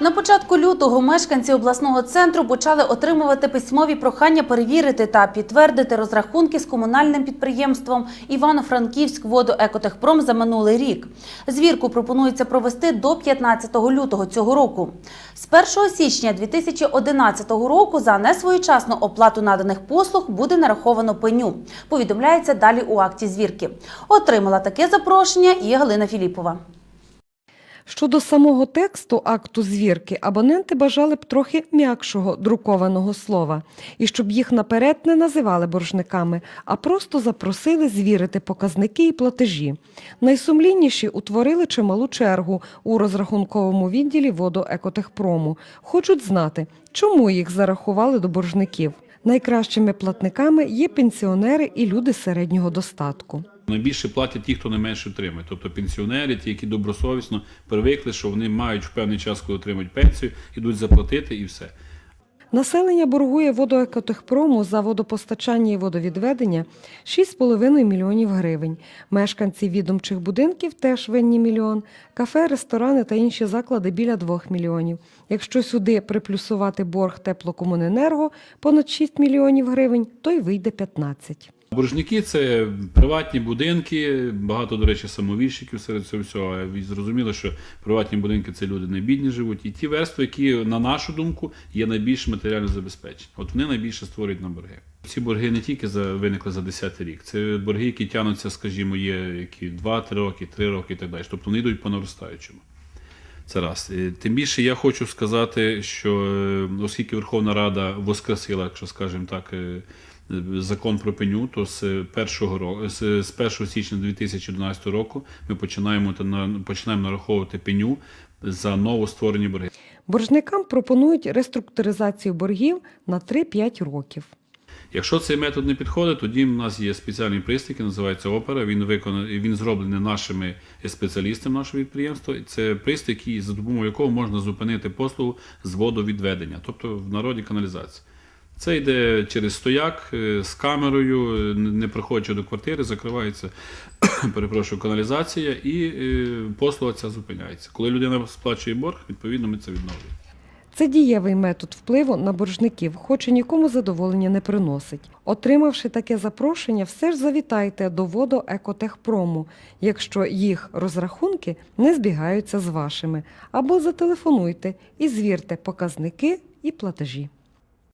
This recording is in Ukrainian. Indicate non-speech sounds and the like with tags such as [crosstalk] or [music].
На початку лютого мешканці обласного центру почали отримувати письмові прохання перевірити та підтвердити розрахунки з комунальним підприємством Івано-Франківськ водоекотехпром за минулий рік. Звірку пропонується провести до 15 лютого цього року. З 1 січня 2011 року за несвоєчасну оплату наданих послуг буде нараховано пеню. Повідомляється далі у акті звірки. Отримала таке запрошення і Галина Філіпова. Щодо самого тексту акту звірки, абоненти бажали б трохи м'якшого друкованого слова, і щоб їх наперед не називали боржниками, а просто запросили звірити показники і платежі. Найсумлінніші утворили чималу чергу у розрахунковому відділі водоекотехпрому. Хочуть знати, чому їх зарахували до боржників. Найкращими платниками є пенсіонери і люди середнього достатку. Найбільше платять ті, хто найменше отримує, тобто пенсіонери, ті, які добросовісно привикли, що вони мають в певний час, коли отримують пенсію, ідуть заплатити і все. Населення боргує водоекотехпрому за водопостачання і водовідведення 6,5 мільйонів гривень. Мешканці відомчих будинків теж винні мільйон, кафе, ресторани та інші заклади біля 2 мільйонів. Якщо сюди приплюсувати борг теплокомуненерго понад 6 мільйонів гривень, то й вийде 15. Боржники це приватні будинки, багато, до речі, самовільщиків серед цього всього. І зрозуміло, що приватні будинки це люди не бідні живуть. І ті верстви, які, на нашу думку, є найбільш матеріально забезпечені. От вони найбільше створюють на борги. Ці борги не тільки за, виникли за 10 рік, це борги, які тягнуться, скажімо, є які 2-3 роки, 3 роки і так далі. Тобто вони йдуть по наростаючому. Це раз. Е, Тим більше я хочу сказати, що е, оскільки Верховна Рада воскресила, якщо скажемо так, е, закон про пеню, то з 1 року, з з 1 січня 2011 року ми починаємо починаємо нараховувати пеню за новостворені борги. Боржникам пропонують реструктуризацію боргів на 3-5 років. Якщо цей метод не підходить, тоді в нас є спеціальний пристрій, який називається опера. Він виконаний, він зроблений нашими спеціалістами нашого підприємства. Це пристрій, який, за допомогою якого можна зупинити послугу з водовідведення, тобто в народі каналізації. Це йде через стояк е, з камерою, не приходячи до квартири, закривається [coughs] перепрошую, каналізація і е, послуга ця зупиняється. Коли людина сплачує борг, відповідно ми це відновлюємо. Це дієвий метод впливу на боржників, хоч і нікому задоволення не приносить. Отримавши таке запрошення, все ж завітайте до водоекотехпрому, якщо їх розрахунки не збігаються з вашими, або зателефонуйте і звірте показники і платежі.